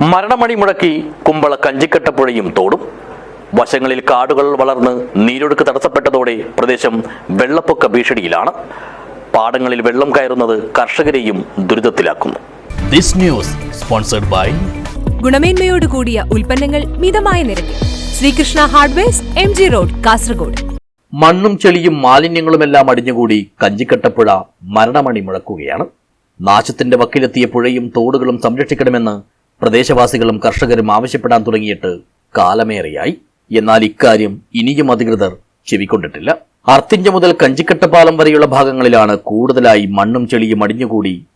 മരണമണി മുഴക്കി കുമ്പള കഞ്ചിക്കട്ടപ്പുഴയും തോടും. വശങ്ങളിൽ കാടുകൾ വളർന്ന് നീരൊഴുക്ക് തടസ്സപ്പെട്ടതോടെ പ്രദേശം വെള്ളപ്പൊക്ക ഭീഷണിയിലാണ്. പാടങ്ങളിൽ വെള്ളം കയറുന്നത് കർഷകരെയും ദുരിതത്തിലാക്കുന്നു. ദിസ് ന്യൂസ് സ്പോൺസർഡ് ബൈ ഗുണമേന്മയോട് കൂടിയ ഉൽപ്പന്നങ്ങൾ മിതമായ നിരക്കിൽ. Sreekrishna hardwares M G road Kasaragod. മണ്ണും ചെളിയും മാലിന്യങ്ങളുമെല്ലാം അടിഞ്ഞുകൂടി കഞ്ചിക്കട്ടപ്പുഴ മരണമണി മുഴക്കുകയാണ് നാശത്തിന്റെ വക്കിലെത്തിയ പുഴയും തോടുകളും സംരക്ഷിക്കണമെന്ന് പ്രദേശവാസികളും കർഷകരും ആവശ്യപ്പെടാൻ തുടങ്ങിയിട്ട് കാലമേറെയായി. എന്നാൽ ഇക്കാര്യം ഇനിയും അധികൃതർ ചെവിക്കൊണ്ടിട്ടില്ല. അർത്തിഞ്ച മുതൽ കഞ്ചിക്കട്ടപ്പാലം വരെയുള്ള ഭാഗങ്ങളിലാണ് കൂടുതലായി മണ്ണും ചെളിയും അടിഞ്ഞുകൂടി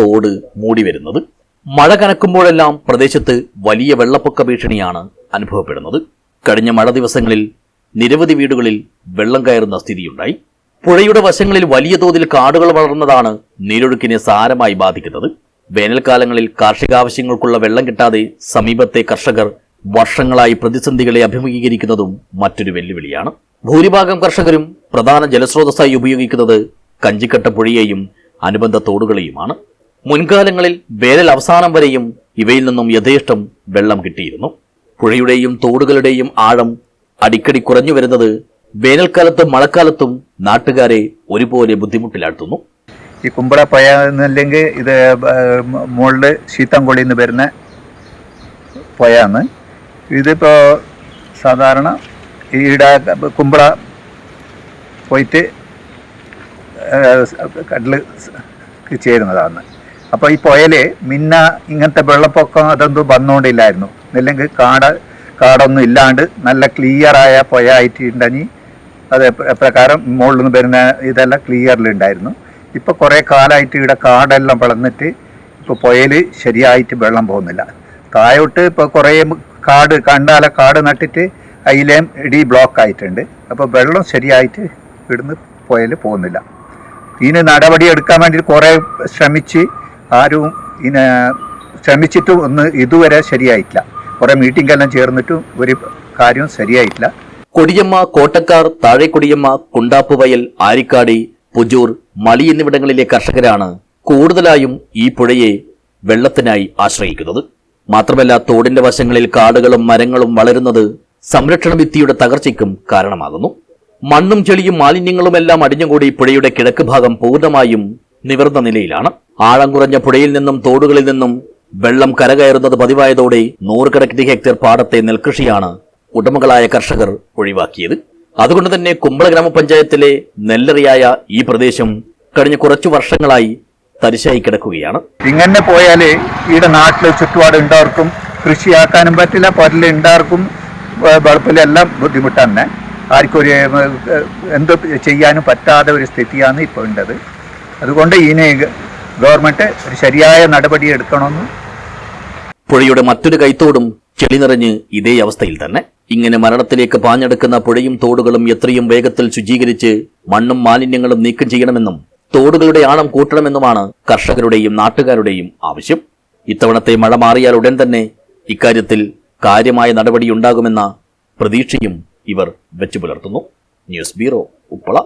തോട് മൂടി വരുന്നത് മഴ കനക്കുമ്പോഴെല്ലാം പ്രദേശത്ത് വലിയ വെള്ളപ്പൊക്ക ഭീഷണിയാണ് അനുഭവപ്പെടുന്നത്. കഴിഞ്ഞ മഴ ദിവസങ്ങളിൽ നിരവധി വീടുകളിൽ വെള്ളം കയറുന്ന സ്ഥിതിയുണ്ടായി. പുഴയുടെ വശങ്ങളിൽ വലിയ തോതിൽ കാടുകൾ വളർന്നതാണ് നീരൊഴുക്കിനെ സാരമായി ബാധിക്കുന്നത്. വേനൽക്കാലങ്ങളിൽ കാർഷികാവശ്യങ്ങൾക്കുള്ള വെള്ളം കിട്ടാതെ സമീപത്തെ കർഷകർ വർഷങ്ങളായി പ്രതിസന്ധികളെ അഭിമുഖീകരിക്കുന്നതും മറ്റൊരു വെല്ലുവിളിയാണ്. ഭൂരിഭാഗം കർഷകരും പ്രധാന ജലസ്രോതസ്സായി ഉപയോഗിക്കുന്നത് കഞ്ചിക്കട്ട പുഴയെയും അനുബന്ധ തോടുകളെയുമാണ്. മുൻകാലങ്ങളിൽ വേനൽ അവസാനം വരെയും ഇവയിൽ നിന്നും യഥേഷ്ടം വെള്ളം കിട്ടിയിരുന്നു. പുഴയുടെയും തോടുകളുടെയും ആഴം അടിക്കടി കുറഞ്ഞു വരുന്നത് വേനൽക്കാലത്തും മഴക്കാലത്തും നാട്ടുകാരെ ഒരുപോലെ ബുദ്ധിമുട്ടിലാഴ്ത്തുന്നു. ഈ കുമ്പള പയ എന്നല്ലെങ്കിൽ ഇത് മുകളിൽ ശീത്തംകൊള്ളിൽ എന്ന് വരുന്ന പയാന്ന് ഇതിപ്പോൾ സാധാരണ ഈട കുമ്പള പോയിട്ട് കടൽ ചേരുന്നതാണ്. അപ്പോൾ ഈ പുയൽ മിന്ന ഇങ്ങനത്തെ വെള്ളപ്പൊക്കം അതൊന്നും വന്നുകൊണ്ടില്ലായിരുന്നു അല്ലെങ്കിൽ കാട് കാടൊന്നും ഇല്ലാണ്ട് നല്ല ക്ലിയറായ പുയ ആയിട്ടുണ്ടെങ്കിൽ അത് പ്ര- പ്രകാരം മുകളിൽ നിന്ന് വരുന്ന ഇതെല്ലാം ക്ലിയറിലുണ്ടായിരുന്നു ഇപ്പോൾ കുറേ കാലമായിട്ട് ഇവിടെ കാടെല്ലാം വളർന്നിട്ട് ഇപ്പോൾ പുഴയിൽ ശരിയായിട്ട് വെള്ളം പോകുന്നില്ല. താഴോട്ട് ഇപ്പോൾ കുറേ കാട് കണ്ടാല കാട് നട്ടിട്ട് അതിലേം ഇടി ബ്ലോക്ക് ആയിട്ടുണ്ട്. അപ്പോൾ വെള്ളം ശരിയായിട്ട് ഇവിടുന്ന് പുഴയിൽ പോകുന്നില്ല. ഇതിന് നടപടി എടുക്കാൻ വേണ്ടി കുറേ ശ്രമിച്ച് ആരും ഇതിനെ ശ്രമിച്ചിട്ടും ഒന്ന് ഇതുവരെ ശരിയായിട്ടില്ല. കുറേ മീറ്റിംഗ് എല്ലാം ചേർന്നിട്ടും ഒരു കാര്യവും ശരിയായിട്ടില്ല. കൊടിയമ്മ കോട്ടക്കാർ താഴെ കൊടിയമ്മ കുണ്ടാപ്പുവയൽ ആരിക്കാടി പുജൂർ മളി എന്നിവിടങ്ങളിലെ കർഷകരാണ് കൂടുതലായും ഈ പുഴയെ വെള്ളത്തിനായി ആശ്രയിക്കുന്നത്. മാത്രമല്ല തോടിന്റെ വശങ്ങളിൽ കാടുകളും മരങ്ങളും വളരുന്നത് സംരക്ഷണ ഭിത്തിയുടെ തകർച്ചയ്ക്കും കാരണമാകുന്നു. മണ്ണും ചെളിയും മാലിന്യങ്ങളുമെല്ലാം അടിഞ്ഞുകൂടി പുഴയുടെ കിഴക്ക് ഭാഗം പൂർണമായും നിവർന്ന നിലയിലാണ്. ആഴം കുറഞ്ഞ പുഴയിൽ നിന്നും തോടുകളിൽ നിന്നും വെള്ളം കരകയറുന്നത് പതിവായതോടെ നൂറുകണക്കിന് ഹെക്ടർ പാടത്തെ നെൽകൃഷിയാണ് ഉടമകളായ കർഷകർ ഒഴിവാക്കിയത്. അതുകൊണ്ട് തന്നെ കുമ്പള ഗ്രാമപഞ്ചായത്തിലെ നെല്ലറിയായ ഈ പ്രദേശം കഴിഞ്ഞ കുറച്ചു വർഷങ്ങളായി തരിശായി കിടക്കുകയാണ്. ഇങ്ങനെ പോയാൽ ഇവിടെ നാട്ടിലെ ചുറ്റുപാട് കൃഷി കൃഷിയാക്കാനും പറ്റില്ല പല്ല ഉണ്ടാർക്കും വെളുപ്പിലെല്ലാം ബുദ്ധിമുട്ട് തന്നെ. ആർക്കും ഒരു എന്ത് ചെയ്യാനും പറ്റാത്ത ഒരു സ്ഥിതിയാണ് ഇപ്പോൾ ഉള്ളത്. അതുകൊണ്ട് ഇതിന് ഗവൺമെന്റ് ഒരു ശരിയായ നടപടി എടുക്കണമെന്ന് പുഴയുടെ മറ്റൊരു കൈത്തോടും ചെളി നിറഞ്ഞ് ഇതേ അവസ്ഥയിൽ തന്നെ. ഇങ്ങനെ മരണത്തിലേക്ക് പാഞ്ഞെടുക്കുന്ന പുഴയും തോടുകളും എത്രയും വേഗത്തിൽ ശുചീകരിച്ച് മണ്ണും മാലിന്യങ്ങളും നീക്കം ചെയ്യണമെന്നും തോടുകളുടെ ആണം കൂട്ടണമെന്നുമാണ് കർഷകരുടെയും നാട്ടുകാരുടെയും ആവശ്യം. ഇത്തവണത്തെ മഴ മാറിയാൽ ഉടൻ തന്നെ ഇക്കാര്യത്തിൽ കാര്യമായ നടപടിയുണ്ടാകുമെന്ന പ്രതീക്ഷയും ഇവർ വെച്ചു പുലർത്തുന്നു ന്യൂസ് ബ്യൂറോ ഉപ്പള.